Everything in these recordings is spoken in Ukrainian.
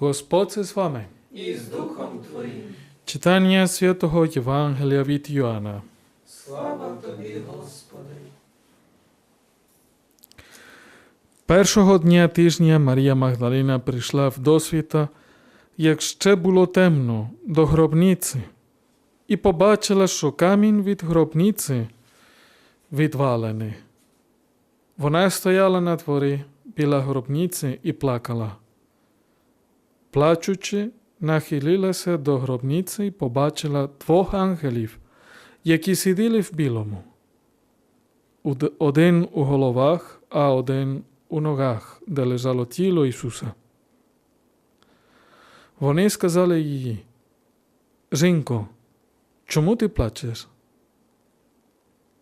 Господь з вами. і з Духом Твоїм. Читання святого Євангелія від Йоанна. Слава Тобі, Господи. Першого дня тижня Марія Магдалина прийшла в досвіта, як ще було темно, до гробниці, і побачила, що камінь від гробниці відвалений. Вона стояла на дворі біля гробниці і плакала. Плачучи, нахилилася до гробниці і побачила двох ангелів, які сиділи в білому. Один у головах, а один у ногах, де лежало тіло Ісуса. Вони сказали їй, Жінко, чому ти плачеш?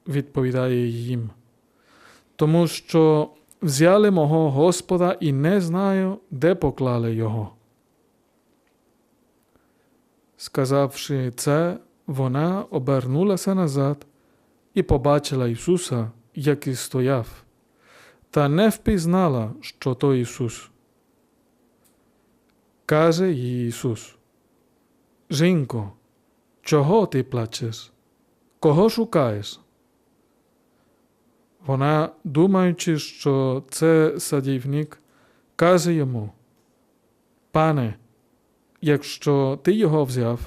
Відповідає їм, тому що взяли мого Господа і не знаю, де поклали його. Сказавши це, вона обернулася назад і побачила Ісуса, який стояв та не впізнала, що то Ісус. Каже їй Ісус: Жінко, чого ти плачеш? Кого шукаєш? Вона, думаючи, що це садівник, каже йому: Пане, якщо ти його взяв,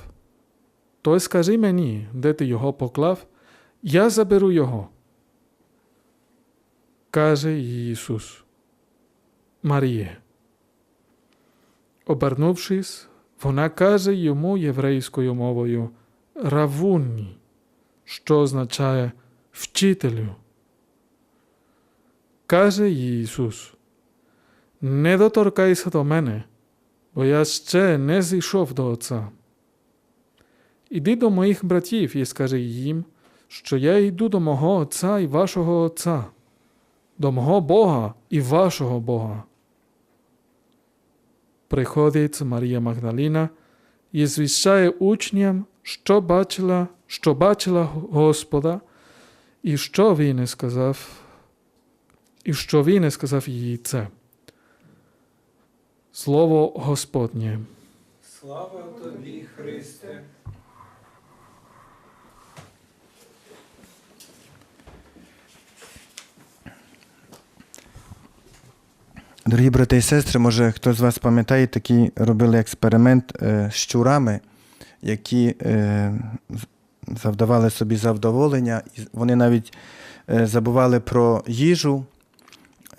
то скажи мені, де ти його поклав, я заберу його. Каже Ісус. Маріє. Обернувшись, вона каже йому єврейською мовою Равунні, що означає вчителю. Каже Ісус, не доторкайся до мене, бо я ще не зійшов до Отця. Іди до моїх братів і скажи їм, що я йду до мого Отця і вашого Отця до мого Бога і вашого Бога. Приходить Марія Магдаліна і звіщає учням, що бачила, що бачила Господа, і що він сказав, і що він сказав їй це. Слово Господнє. Слава Тобі, Христе. Дорогі брати і сестри, може хто з вас пам'ятає, такі робили експеримент е, з щурами, які е, завдавали собі завдоволення, і вони навіть е, забували про їжу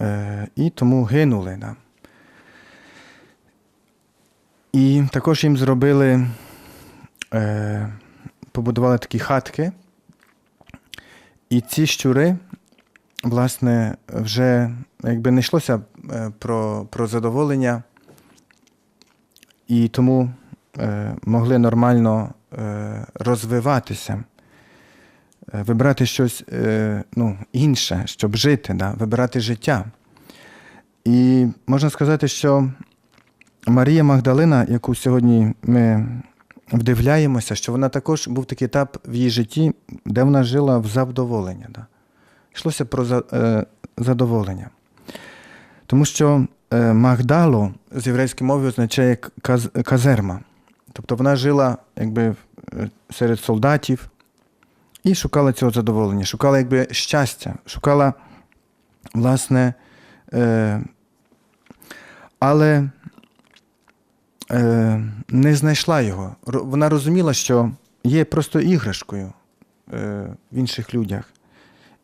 е, і тому гинули. Да. І також їм зробили, е, побудували такі хатки, і ці щури власне, вже якби не йшлося е, про, про задоволення, і тому е, могли нормально е, розвиватися, е, вибрати щось е, ну, інше, щоб жити, да, вибирати життя. І можна сказати, що Марія Магдалина, яку сьогодні ми вдивляємося, що вона також був такий етап в її житті, де вона жила в завдоволення. Да. Йшлося про е, задоволення. Тому що е, Магдало з єврейської мови означає каз- казерма. Тобто вона жила якби, е, серед солдатів і шукала цього задоволення, шукала якби щастя, шукала, власне, е, але не знайшла його. Вона розуміла, що є просто іграшкою е, в інших людях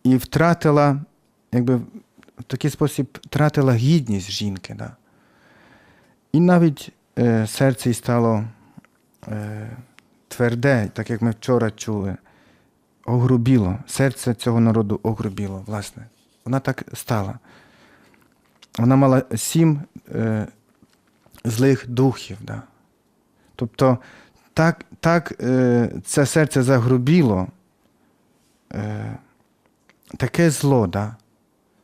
і втратила, якби в такий спосіб втратила гідність жінки. Да? І навіть е, серце їй стало е, тверде, так як ми вчора чули, огрубіло. Серце цього народу огрубіло, власне. Вона так стала. Вона мала сім е, злих духів. Да? Тобто так, так е, це серце загрубіло. Е, таке зло, да?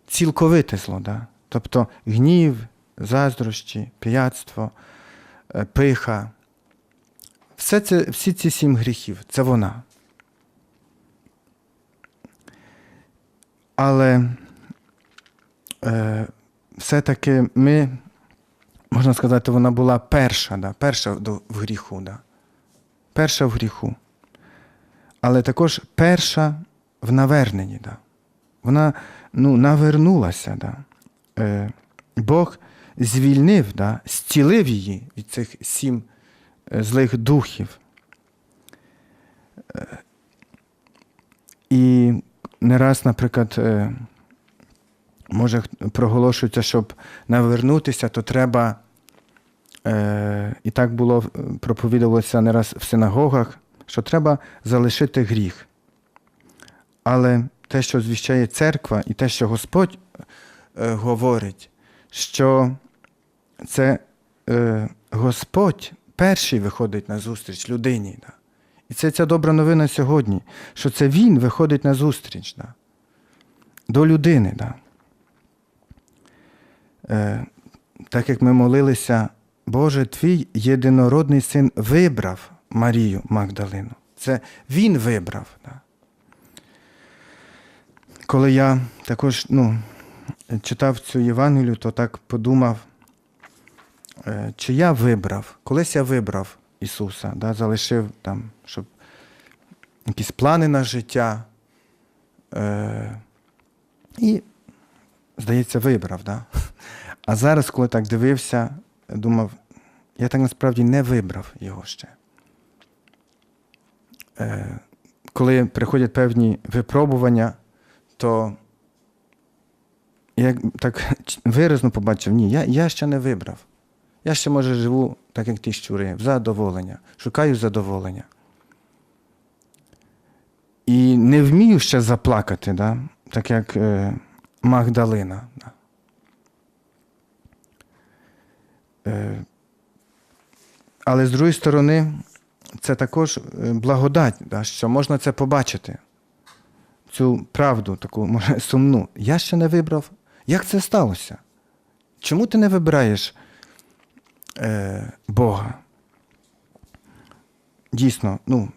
цілковите зло. Да? Тобто гнів, заздрощі, пияцтво, е, пиха. Все це, всі ці сім гріхів це вона. Але е, все-таки ми можна сказати, вона була перша, да, перша в гріху. Да. Перша в гріху. Але також перша в наверненні. Да. Вона ну, навернулася. Да. Е, Бог звільнив, да, зцілив її від цих сім е, злих духів. Е, І не раз, наприклад, е, може проголошується, щоб навернутися, то треба, і так було, е, проповідувалося не раз в синагогах, що треба залишити гріх. Але те, що звіщає церква, і те, що Господь е, говорить, що це е, Господь перший виходить на зустріч людині. І це ця добра новина сьогодні, що це Він виходить на зустріч до людини. Е, так як ми молилися, Боже, твій єдинородний син вибрав Марію Магдалину. Це Він вибрав. Коли я також ну, читав цю Євангелію, то так подумав, е, чи я вибрав, колись я вибрав Ісуса, да, залишив там, щоб якісь плани на життя. Е, і, здається, вибрав. Да? А зараз, коли так дивився, думав, я так насправді не вибрав його ще. Е, коли приходять певні випробування, то я так виразно побачив, ні, я, я ще не вибрав. Я ще, може, живу, так як ті щури, в задоволення, шукаю задоволення. І не вмію ще заплакати, да? так як е, Магдалина. Да? Е, але з другої сторони, це також е, благодать, да? що можна це побачити. Цю правду, таку, може, сумну. Я ще не вибрав. Як це сталося? Чому ти не вибираєш е, Бога? Дійсно, ну,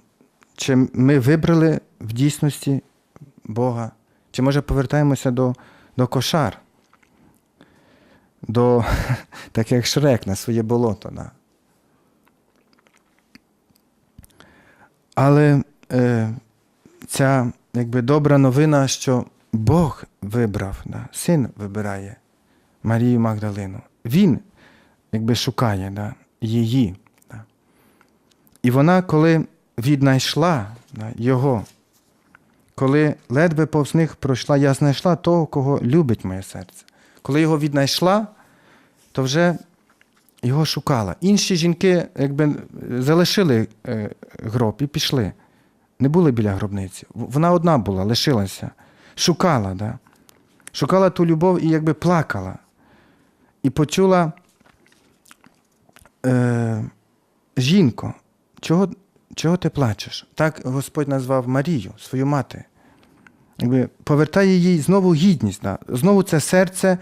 чи ми вибрали в дійсності Бога? Чи може повертаємося до, до кошар? До, так як Шрек на своє болото. Да? Але е, ця якби добра новина, що Бог вибрав, да? син вибирає Марію Магдалину. Він якби шукає да? її. Да? І вона, коли віднайшла да, його, коли ледве повз них пройшла, я знайшла того, кого любить моє серце. Коли його віднайшла, то вже його шукала. Інші жінки якби залишили е, гроб і пішли. Не були біля гробниці. Вона одна була, лишилася. Шукала, да? шукала ту любов і якби плакала. І почула е, жінко, чого, чого ти плачеш? Так Господь назвав Марію, свою мати. Якби повертає їй знову гідність. Да? Знову це серце,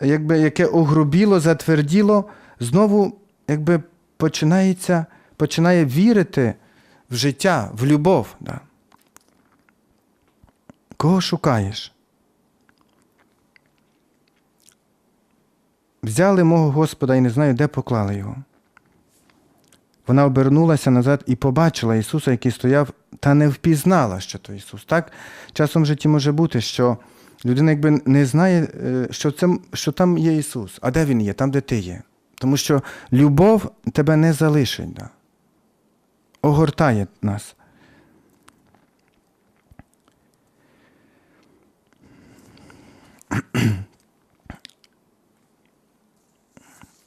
якби, яке огрубіло, затверділо, знову якби, починається, починає вірити в життя, в любов. Да? Кого шукаєш? Взяли мого Господа і не знаю, де поклали його. Вона обернулася назад і побачила Ісуса, який стояв, та не впізнала, що то Ісус. Так часом в житті може бути, що людина якби не знає, е, що, це, що там є Ісус. А де Він є? Там, де ти є. Тому що любов тебе не залишить. Да? Огортає нас.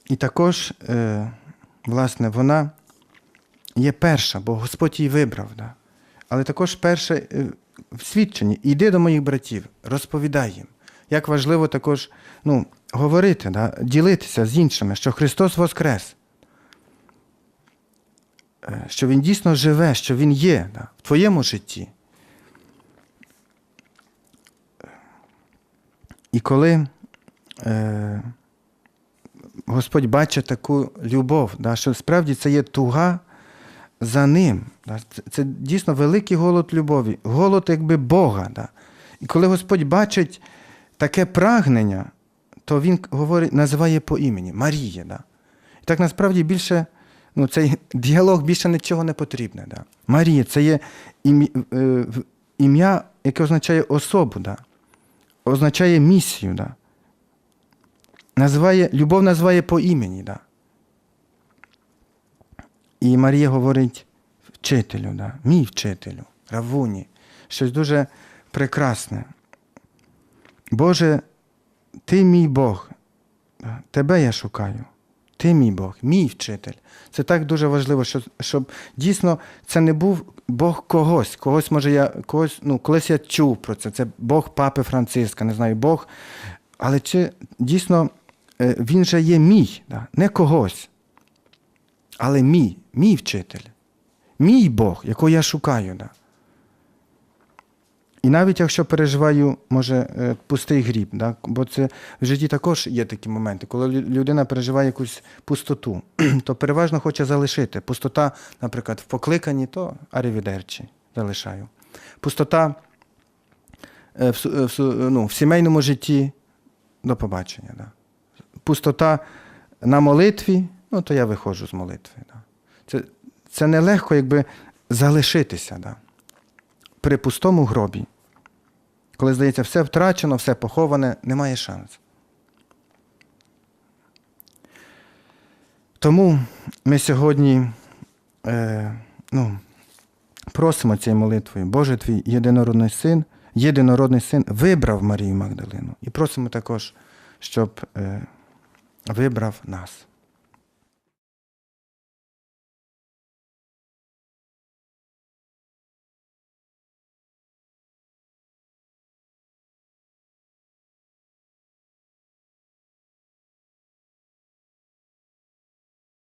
І також, е, власне, вона є перша, бо Господь її вибрав. Да? Але також перша е, в свідченні. Іди до моїх братів, розповідай їм. Як важливо також ну, говорити, да? ділитися з іншими, що Христос Воскрес. Е, Що Він дійсно живе, що Він є да? в твоєму житті. І коли е, Господь бачить таку любов, да, що справді це є туга за ним. Це, дійсно великий голод любові, голод якби Бога. І коли Господь бачить таке прагнення, то Він говорить, називає по імені Марія. Да. І так насправді більше, ну, цей діалог більше нічого не потрібне. Да. Марія це є е, ім'я, яке означає особу, да. означає місію. Да. Називає, любов називає по імені. Да. І Марія говорить вчителю, да, мій вчителю, равуні, щось дуже прекрасне. Боже, ти мій Бог, тебе я шукаю. Ти мій Бог, мій вчитель. Це так дуже важливо, щоб, щоб дійсно це не був Бог когось. Когось, може, я когось, ну, колись я чув про це. Це Бог Папи Франциска, не знаю, Бог. Але чи дійсно е, він же є мій, да? не когось, але мій, мій вчитель, мій Бог, якого я шукаю. Да? І навіть якщо переживаю, може, е, пустий гріб, да? бо це в житті також є такі моменти, коли людина переживає якусь пустоту, то переважно хоче залишити. Пустота, наприклад, в покликанні, то арівідерчі залишаю. Пустота е, в, е, в, ну, в сімейному житті до побачення. Да? Пустота на молитві, ну то я виходжу з молитви. Да? Це, це нелегко, якби залишитися. Да? При пустому гробі. Коли здається, все втрачено, все поховане, немає шансу. Тому ми сьогодні е, ну, просимо цією молитвою, Боже твій єдинородний син, єдинородний син вибрав Марію Магдалину. І просимо також, щоб е, вибрав нас.